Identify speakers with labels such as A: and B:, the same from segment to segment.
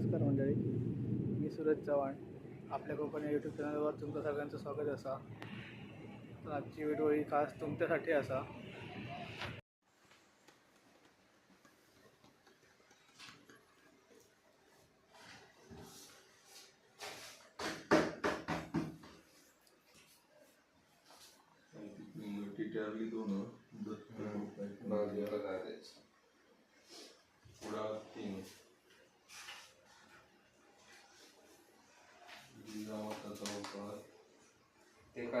A: नमस्कार मंडळी मी सूरज चव्हाण आपल्या कोकणी यूट्यूब चॅनलवर तुमचं सगळ्यांचं स्वागत असा तर आजची व्हिडिओ ही खास तुमच्यासाठी असा
B: दोन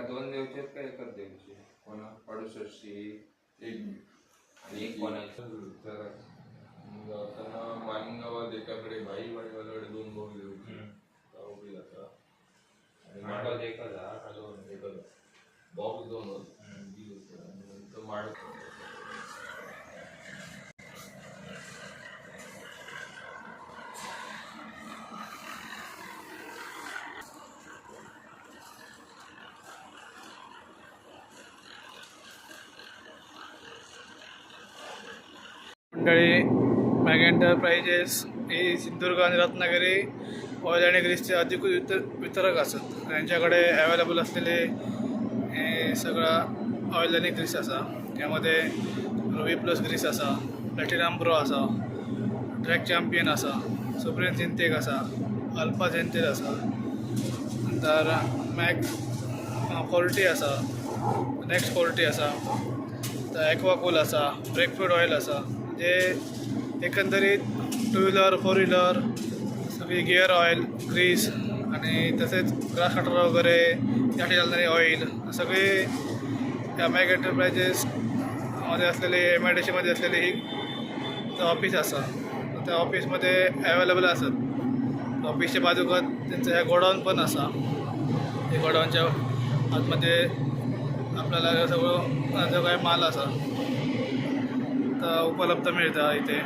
C: एका दोन देवचे का एकच देवचे
B: कोणा
C: अडुसष्टी
B: एक
C: आणि एक कोणाचे
B: जाताना मानगावात एकाकडे बाई बाईवाल्याकडे दोन भाऊ देऊचे उभी जाता आणि
C: मांडवात एकच हा का दोन
B: एकच बॉक्स दोन होते दीड होते आणि नंतर माड
A: मंडळी मॅग एंटरप्राइजेस ही सिंधुदुर्ग आणि रत्नागिरी ऑइल आणि ग्रीसचे अधिकृत वितर वितरक असत. त्यांच्याकडे अवेलेबल असलेले हे सगळं ऑइल आणि ग्रीस असा. यामध्ये रोवी प्लस ग्रीस असा प्लॅटिनम प्रो असा ट्रॅक चॅम्पियन असा सुप्रीम सिंथेक असा अल्फा सेंथेल असा नंतर मॅक फोर्टी असा नेक्स्ट फोर्टी असा तर ॲक्वाकूल असा ब्रेकफूड ऑइल असा जे एकंदरीत टू व्हीलर फोर व्हीलर सगळी गिअर ऑइल ग्रीस आणि तसेच ग्रास कटर वगैरे यासाठी चालणारे ऑइल सगळे या मॅग एंटरप्राइजेस मध्ये असलेले एम आय डी सीमध्ये असलेले ही ऑफिस असा त्या ऑफिसमध्ये अवेलेबल असत ऑफिसच्या बाजूकात त्यांचं ह्या गोडाऊन पण असा. हे गोडाऊनच्या आतमध्ये आपल्याला सगळं जो काय माल असा. उपलब्ध मिळतं इथे.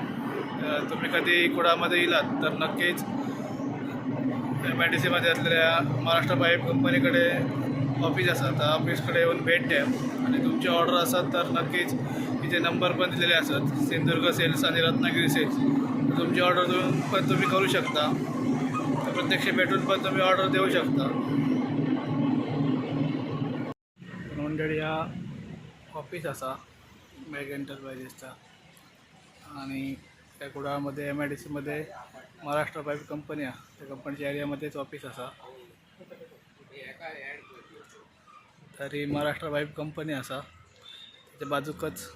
A: तुम्ही कधी कुडामध्ये येलात तर नक्कीच एम आय डी सीमध्ये असलेल्या महाराष्ट्र पाईप कंपनीकडे ऑफिस असतात त्या ऑफिसकडे येऊन भेट द्या. आणि तुमची ऑर्डर असतात तर नक्कीच इथे नंबर पण दिलेले असतात. सिंधुदुर्ग सेल्स आणि रत्नागिरी सेल्स तुमची ऑर्डर देऊन पण तुम्ही करू शकता. प्रत्यक्ष भेटून पण तुम्ही ऑर्डर देऊ शकता. नोंदणी हा ऑफिस असा मॅग एंटरप्रायजेसचा आणि त्या कुडाळमध्ये एम आय डी सीमध्ये महाराष्ट्र पाईप कंपनी आहे. त्या कंपनीच्या एरियामध्येच ऑफिस असा. तरी महाराष्ट्र पाईप कंपनी असा. त्याच्या बाजूकच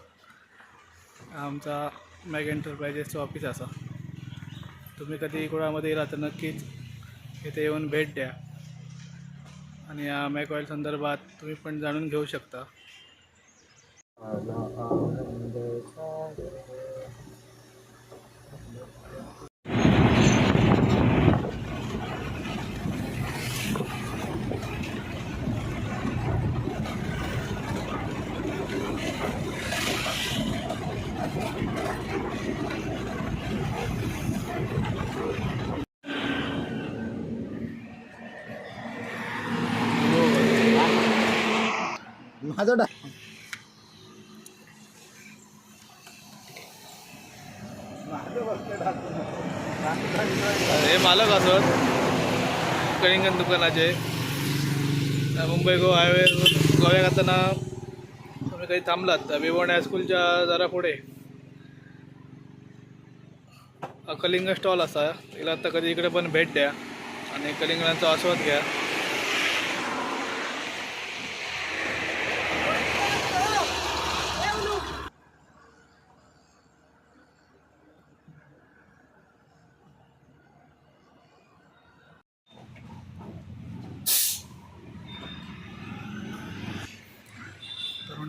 A: आमचा मॅग एंटरप्राइजेसचं ऑफिस असा. तुम्ही कधी कुडाळमध्ये येला तर नक्कीच इथे येऊन भेट द्या. आणि या मॅक ऑइल संदर्भात तुम्ही पण जाणून घेऊ शकता. हे मालक असत कलिंगण दुकानाचे. मुंबई गोवा हायवे गोव्या जाताना तुम्ही काही थांबलात विवण हायस्कूलच्या जरा पुढे. अ, कलिंग स्टॉल असा. तिला आता कधी इकडे पण भेट द्या आणि कलिंगणाचा आस्वाद घ्या.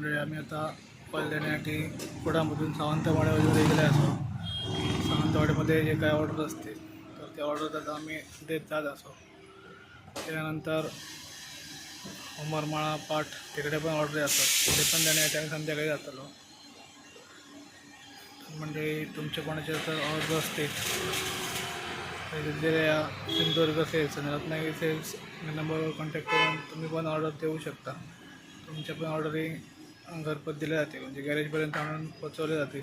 A: तर आम्ही आता कॉल कुडामधून सावंतवाड्या वगैरे गेले असो सावंतवाड्यामध्ये जे काय ऑर्डर असतील तर त्या ऑर्डर आता आम्ही देत जात असो त्यानंतर उमरमाळा पाठ तिकडे पण ऑर्डर असतात ते पण देण्यासाठी आम्ही संध्याकाळी जातलो म्हणजे तुमचे कोणाचे जर ऑर्डर असतील तर दिलेल्या सिंधुदुर्ग सेल्स आणि रत्नागिरी सेल्स या नंबरवर कॉन्टॅक्ट करून तुम्ही पण ऑर्डर देऊ शकता. तुमच्या पण ऑर्डरी घरपत दिले जाते. म्हणजे गॅरेजपर्यंत आणून पोचवले जाते.